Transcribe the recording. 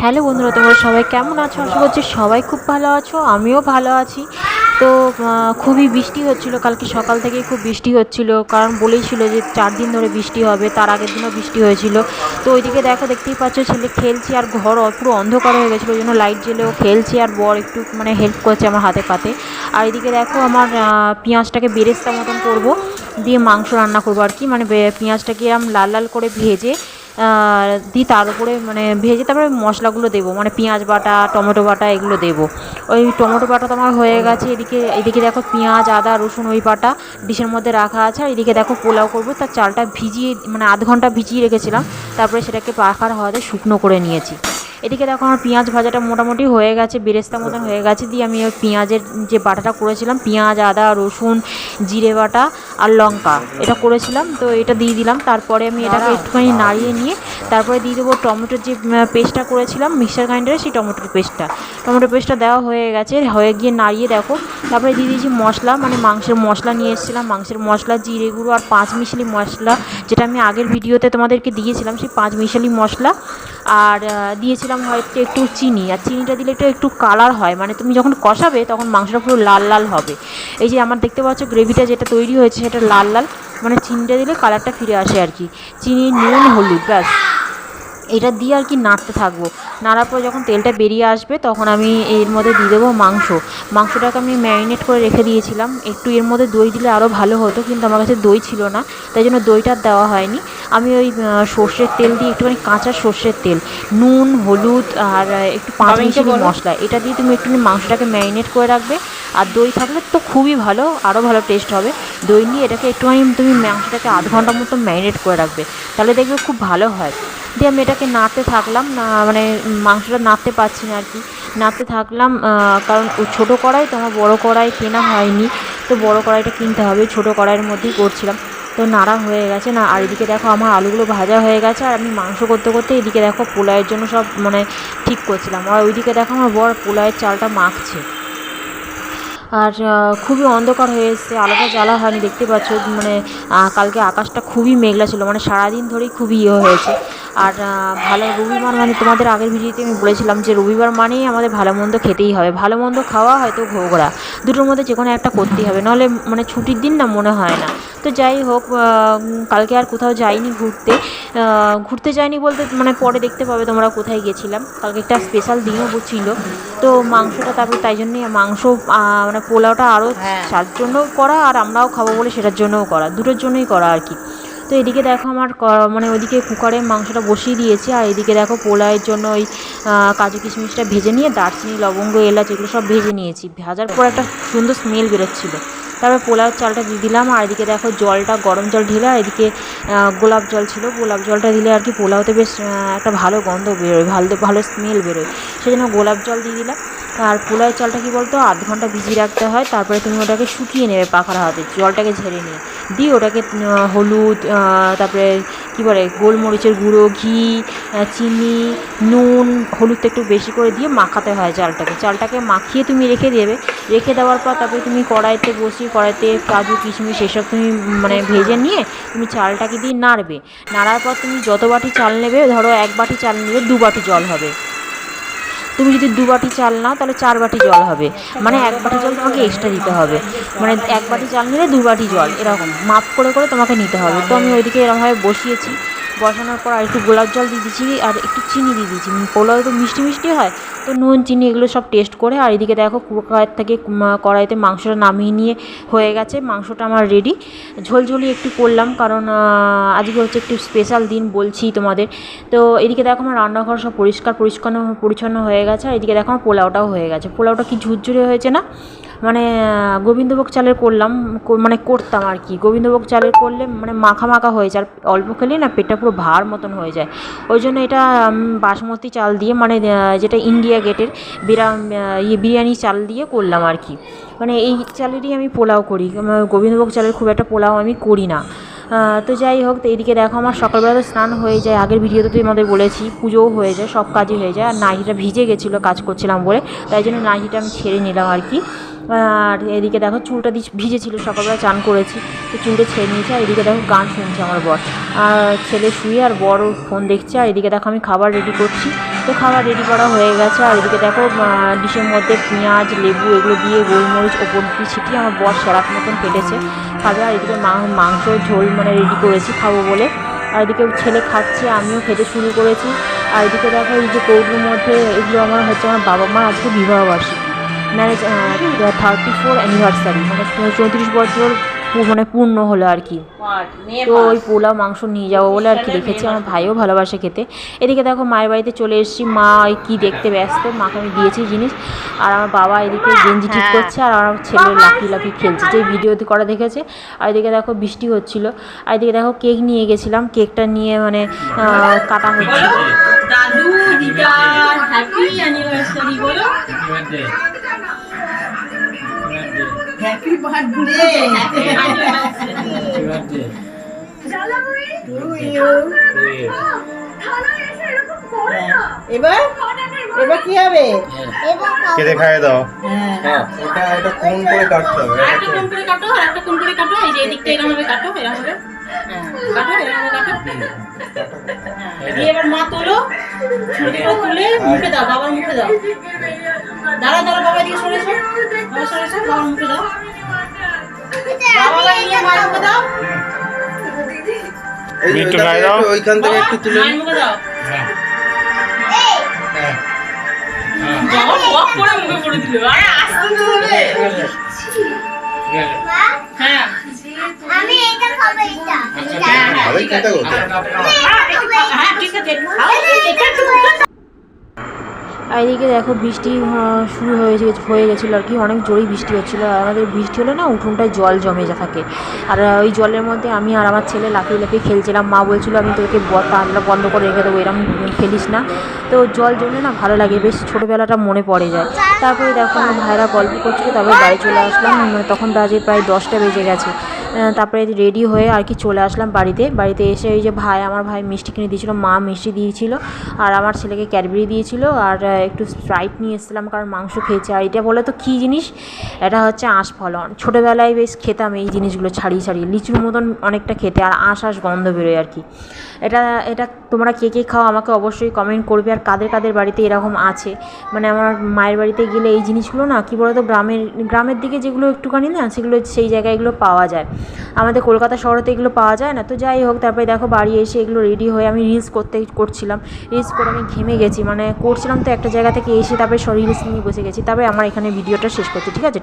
Hello বন্ধুরা, তোমরা সবাই কেমন আছো? আশা করছি সবাই খুব ভালো আছো, আমিও ভালো আছি। তো খুবই বৃষ্টি হচ্ছিল, কালকে সকাল থেকেই খুব বৃষ্টি হচ্ছিল, কারণ বলেইছিল যে চার দিন ধরে বৃষ্টি হবে, তার আগের দিনও বৃষ্টি হয়েছিল। তো ওইদিকে দেখো, দেখতেই পাচ্ছ, ছেলে খেলছে আর ঘর পুরো অন্ধকার হয়ে গেছিল, ওই জন্য লাইট জ্বেলেও খেলছে আর বর একটু মানে হেল্প করছে আমার হাতে পাতে। আর এদিকে দেখো, আমার পেঁয়াজটাকে বেরেস্তা মতন করব, দিয়ে মাংস রান্না করব আর কি মানে পেঁয়াজটাকে এরম লাল লাল করে ভেজে দিই তার উপরে মানে ভেজে তারপরে মশলাগুলো দেবো। মানে পেঁয়াজ বাটা, টমেটো বাটা এগুলো দেবো। ওই টমেটো বাটা তো আমার হয়ে গেছে। এদিকে এদিকে দেখো পেঁয়াজ, আদা, রসুন ওই বাটা ডিশের মধ্যে রাখা আছে। আর এদিকে দেখো পোলাও করব। তার চালটা ভিজিয়ে মানে আধ ঘণ্টা ভিজিয়ে রেখেছিলাম। তারপরে সেটাকে পাখার হওয়াতে শুকনো করে নিয়েছি। এদিকে দেখো আমার পেঁয়াজ ভাজাটা মোটামুটি হয়ে গেছে বেরেস্তা মতন হয়ে গেছে। দিয়ে আমি ওই পেঁয়াজের যে বাটাটা করেছিলাম, পেঁয়াজ, আদা, রসুন, জিরে বাটা আর লঙ্কা, এটা করেছিলাম। তো এটা দিয়ে দিলাম, তারপরে আমি এটাকে একটুখানি নাড়িয়ে নিয়ে তারপরে দিয়ে দেবো টমেটোর যে পেস্টটা করেছিলাম, মিক্সার গ্রাইন্ডারে, সেই টমেটোর পেস্টটা। টমেটো পেস্টটা দেওয়া হয়ে গেছে, হয়ে গিয়ে নাড়িয়ে দেখো। তারপরে দিয়ে দিয়েছি মশলা মানে মাংসের মশলা নিয়ে এসেছিলাম। মাংসের মশলা, জিরে গুঁড়ো আর পাঁচ মিশালি মশলা, যেটা আমি আগের ভিডিওতে তোমাদেরকে দিয়েছিলাম, সেই পাঁচ মিশালি মশলা। আর দিয়েছিলাম হয়তো একটু চিনি। আর চিনিটা দিলে একটু একটু কালার হয়। মানে তুমি যখন কষাবে, তখন মাংসটা পুরো লাল লাল হবে। এই যে আমার দেখতে পাচ্ছ গ্রেভিটা যেটা তৈরি হয়েছে, সেটা লাল লাল। মানে চিনিটা দিলে কালারটা ফিরে আসে আর কি। চিনি নুন, হলুদ, ব্যাস। এটা দিয়ে আর কি নাড়তে থাকব। নাড়ার পর যখন তেলটা বেরিয়ে আসবে তখন আমি এর মধ্যে দিয়ে দেবো মাংস। মাংসটাকে আমি ম্যারিনেট করে রেখে দিয়েছিলাম। একটু এর মধ্যে দই দিলে আরও ভালো হতো কিন্তু আমার কাছে দই ছিল না তাই জন্য দইটা দেওয়া হয়নি। আমি ওই সর্ষের তেল দিয়ে একটুখানি কাঁচা সর্ষের তেল নুন হলুদ আর একটু পাঁচ মিশালি মশলা এটা দিয়ে তুমি একটু মাংসটাকে ম্যারিনেট করে রাখবে। আর দই থাকলে তো খুবই ভালো আরও ভালো টেস্ট হবে। দই নিয়ে এটাকে একটুখানি তুমি মাংসটাকে আধ ঘণ্টার মতো ম্যারিনেট করে রাখবে। তাহলে দেখবে খুব ভালো হয়। দিয়ে আমি এটাকে নাড়তে থাকলাম, না মানে মাংসটা নাড়তে পারছি না আর কি নাড়তে থাকলাম কারণ ছোটো কড়াই তো, আমার বড়ো কড়াই কেনা হয়নি। তো বড়ো কড়াইটা কিনতে হবে, ছোটো কড়াইয়ের মধ্যেই করছিলাম। তো নাড়া হয়ে গেছে, না, আর এদিকে দেখো আমার আলুগুলো ভাজা হয়ে গেছে, আর আমি মাংস করতে করতে এদিকে দেখো পোলাওয়ের জন্য সব মানে ঠিক করছিলাম। আর ওইদিকে দেখো আমার বর পোলাওয়ের চালটা মাখছে। আর খুবই অন্ধকার হয়ে এসছে আলোটা জ্বালা হয়নি দেখতে পাচ্ছ মানে কালকে আকাশটা খুবই মেঘলা ছিল মানে সারাদিন ধরেই খুবই ইয়ে হয়েছে। আর ভালো, রবিবার মানে তোমাদের আগের ভিডিওতে আমি বলেছিলাম যে রবিবার মানেই আমাদের ভালো মন্দ খেতেই হবে, ভালো মন্দ খাওয়া হয়তো ঘোগড়া দুটোর মধ্যে যে কোনো একটা করতেই হবে, নাহলে মানে ছুটির দিন না মনে হয় না। তো যাই হোক কালকে আর কোথাও যাইনি ঘুরতে ঘুরতে যাইনি বলতে মানে পরে দেখতে পাবে তোমরা কোথায় গেছিলাম, কালকে একটা স্পেশাল দিনও ছিল, তো মাংসটা তারপর তাই জন্যই মাংস মানে পোলাওটা আরও তার জন্যও করা আর আমরাও খাব বলে সেটার জন্যও করা দুটোর জন্যই করা আর কি। তো এদিকে দেখো আমার মানে ওইদিকে কুকারে মাংসটা বসিয়ে দিয়েছি আর এদিকে দেখো পোলাওয়ের জন্য ওই কাজু কিশমিশটা ভেজে নিয়ে দারচিনি লবঙ্গ এলাচ এগুলো সব ভেজে নিয়েছি। ভাজার পর একটা সুন্দর স্মেল বেরোচ্ছিলো। তারপর পোলাও চালটা দিয়ে দিলাম, আর এদিকে দেখো জলটা, গরম জল ঢেলে, আর এদিকে গোলাপ জল ছিল, গোলাপ জলটা দিলে আর কি পোলাওতে বেশ একটা ভালো গন্ধ বেরোয়, ভালো ভালো স্মেল বেরোয়। সেই জন্য গোলাপ জল দিয়ে দিলাম। আর পোলাওয়ের চালটা কি বলতো, আধ ঘণ্টা ভিজিয়ে রাখতে হয়, তারপরে তুমি ওটাকে শুকিয়ে নেবে পাখার হাতে, জলটাকে ঝেড়ে নিয়ে। দিয়ে ওটাকে হলুদ তারপরে কী বলে, গোলমরিচের গুঁড়ো, ঘি চিনি, নুন, হলুদটা একটু বেশি করে দিয়ে মাখাতে হয় চালটাকে। চালটাকে মাখিয়ে তুমি রেখে দেবে। রেখে দেওয়ার পর তারপরে তুমি কড়াইতে বসিয়ে, কড়াইতে কাজু, কিশমিশ এসব তুমি মানে ভেজে নিয়ে তুমি চালটাকে দিয়ে নাড়বে। নাড়ার পর তুমি যত বাটি চাল নেবে, ধরো এক বাটি চাল নেবে দু বাটি জল হবে। তুমি যদি দু বাটি চাল নাও, তাহলে চার বাটি জল হবে। মানে এক বাটি জল তোমাকে এক্সট্রা দিতে হবে। মানে এক বাটি চাল নিলে দু বাটি জল, এরকম। মাপ করে করে তোমাকে নিতে হবে। তো আমি ওইদিকে এরকমভাবে বসিয়েছি। বসানোর পর আর একটু গোলাপ জল দিয়ে দিয়েছি আর একটু চিনি দিয়ে দিয়েছি পোলাও তো মিষ্টি মিষ্টি হয় তো নুন, চিনি এগুলো সব টেস্ট করে। আর এদিকে দেখো কুকার থেকে কড়াইতে মাংসটা নামিয়ে নিয়ে হয়ে গেছে। মাংসটা আমার রেডি ঝোলঝোলি একটু করলাম কারণ আজকে হচ্ছে একটু স্পেশাল দিন বলছি তোমাদের। তো এদিকে দেখো আমার রান্নাঘর সব পরিষ্কার, পরিচ্ছন্ন পরিচ্ছন্ন হয়ে গেছে। আর এদিকে দেখো আমার পোলাওটাও হয়ে গেছে। পোলাওটা কি ঝুরঝুরে হয়েছে না? মানে গোবিন্দভোগ চালের করলাম মানে করতাম আর কি। গোবিন্দভোগ চালের করলে মানে মাখা মাখা হয়ে যায়, আর অল্প খেলেই না পেটটা পুরো ভার মতন হয়ে যায়। ওই জন্য এটা বাসমতি চাল দিয়ে মানে যেটা ইন্ডিয়া গেটের বিরা ইয়ে বিরিয়ানি চাল দিয়ে করলাম আর কি। মানে এই চালেরই আমি পোলাও করি। গোবিন্দভোগ চালের খুব একটা পোলাও আমি করি না। তো যাই হোক, তো এইদিকে দেখো, আমার সকালবেলা তো স্নান হয়ে যায়। আগের ভিডিওতে তো আমাদের বলেছি, পুজোও হয়ে যায়, সব কাজই হয়ে যায়। আর নাইটিটা ভিজে গেছিল, কাজ করছিলাম বলে। তাই জন্য নাইটিটা আমি ছেড়ে নিলাম আর কি। আর এদিকে দেখো চুলটা দিয়ে ভিজে ছিল সকালবেলা, চান করেছি। তো চুলটা ছেড়ে নিয়েছে, আর এদিকে দেখো গান শুনছে আমার বর। আর ছেলে শুয়ে আর বড় ফোন দেখছে, আর এদিকে দেখো আমি খাবার রেডি করছি। তো খাবার রেডি করা হয়ে গেছে, আর এদিকে দেখো ডিশের মধ্যে পেঁয়াজ, লেবু এগুলো দিয়ে গোলমরিচ, ওপর দিয়ে ছিটিয়ে আমার বর সেরাত মতন কেটেছে খাবে, আর এদিকে মা- মাংস, ঝোল মানে রেডি করেছি খাব বলে। আর এদিকে ছেলে খাচ্ছে, আমিও খেতে শুরু করেছি। আর এদিকে দেখো এই যে কৌটোর মধ্যে এগুলো আমার হচ্ছে আমার বাবা মা আজকে বিবাহবার্ষিকী ম্যারেজ থার্টি ফোর অ্যানিভার্সারি মানে চৌত্রিশ বছর মানে পূর্ণ হলো আর কি। তো ওই পোলাও মাংস নিয়ে যাব বলে আর কি রেখেছি আমার ভাইও ভালোবাসে খেতে। এদিকে দেখো মায়ের বাড়িতে চলে এসেছি। মা ওই কী দেখতে ব্যস্ত। মাকে আমি দিয়েছি জিনিস। আর আমার বাবা এদিকে গেঞ্জি ঠিক করছে। আর আমার ছেলে লাফি লাফি খেলছে। যে ভিডিওতে করা দেখেছে। আর এদিকে দেখো বৃষ্টি হচ্ছিল। আর এদিকে দেখো কেক নিয়ে গেছিলাম। কেকটা নিয়ে মানে কাটা হচ্ছিল। দাদু হ্যাপি অ্যানিভার্সারি বলো। হ্যাপি বার্থডে এবার? এবার কি হবে? কেটে খাইয়ে দাও? হ্যাঁ। ওটা এটা কোন করে কাটতে হবে? একটা কোন করে কাটো আর একটা কোন করে কাটো এই যে এদিকটা এরকম ভাবে কাটো এরকম ভাবে এবার মা তোলো তুলে মুখে দাও বাবার মুখে দাও। দাঁড়া দাঁড়া বাবা দিকে সরেছো বাবা সরেছো বাবার মুখে দাও। বাবা নিয়ে মায়ের মুখে দাও। ওইখান থেকে একটু তুলে মায়ের মুখে দাও। হ্যাঁ। বাবা বক করে মুখে পড়ে দিল আরে আসতে হবে। হ্যাঁ। আমি এটা খাব এটা। হ্যাঁ হ্যাঁ ভালোই ঠিক আছে। হ্যাঁ ঠিক আছে। খাও। এটা একটু আর এদিকে দেখো বৃষ্টি শুরু হয়ে হয়ে গেছিল আর কি। অনেক জোরেই বৃষ্টি হচ্ছিল। আর আমাদের বৃষ্টি হলে না উঠোনটায় জল জমে যা থাকে। আর ওই জলের মধ্যে আমি আর আমার ছেলে লাফিয়ে লাফিয়ে খেলছিলাম। মা বলছিল, আমি তোকে তাঁতটা বন্ধ করে রেখে দেবো এরকম খেলিস না। তো জল জমলে না ভালো লাগে। বেশ ছোটোবেলাটা মনে পড়ে যায়। তারপরে দেখো আমার ভাইরা গল্প করছিল, তারপরে বাড়ি চলে আসলাম। তখন বাজে প্রায় দশটা বেজে গেছে। তারপরে রেডি হয়ে আর কি চলে আসলাম বাড়িতে। বাড়িতে এসে ওই যে ভাই, আমার ভাই মিষ্টি কিনে দিয়েছিল, মা মিষ্টি দিয়েছিল, আর আমার ছেলেকে ক্যাডবেরি দিয়েছিল, আর একটু স্প্রাইট নিয়ে এসেছিলাম, কারণ মাংস খেয়েছে। আর এটা বলে তো কী জিনিস? এটা হচ্ছে আঁশফলন ছোটোবেলায় বেশ খেতাম এই জিনিসগুলো ছাড়িয়ে ছাড়িয়ে। লিচুর মতন অনেকটা খেতে, আর আঁশ আঁশ গন্ধ বেরোয় আর কি। এটা এটা তোমরা কে কে খাও আমাকে অবশ্যই কমেন্ট করবে, আর কাদের কাদের বাড়িতে এরকম আছে। মানে আমার মায়ের বাড়িতে গেলে এই জিনিসগুলো না, কী বলতো, গ্রামের গ্রামের দিকে যেগুলো একটুখানি না, সেগুলো সেই জায়গায় এগুলো পাওয়া যায়। আমাদের কলকাতা শহরে তো এগুলো পাওয়া যায় না। তো যাই হোক, তারপরে দেখো বাড়ি এসে এগুলো রেডি হয়ে আমি রিলস করতে করছিলাম। রিলস করে আমি ঘেমে গেছি। মানে করছিলাম তো একটা জায়গা থেকে এসে তারপরে রিলস নিয়ে বসে গেছি। তারপরে আমার এখানে ভিডিওটা শেষ করছি, ঠিক আছে?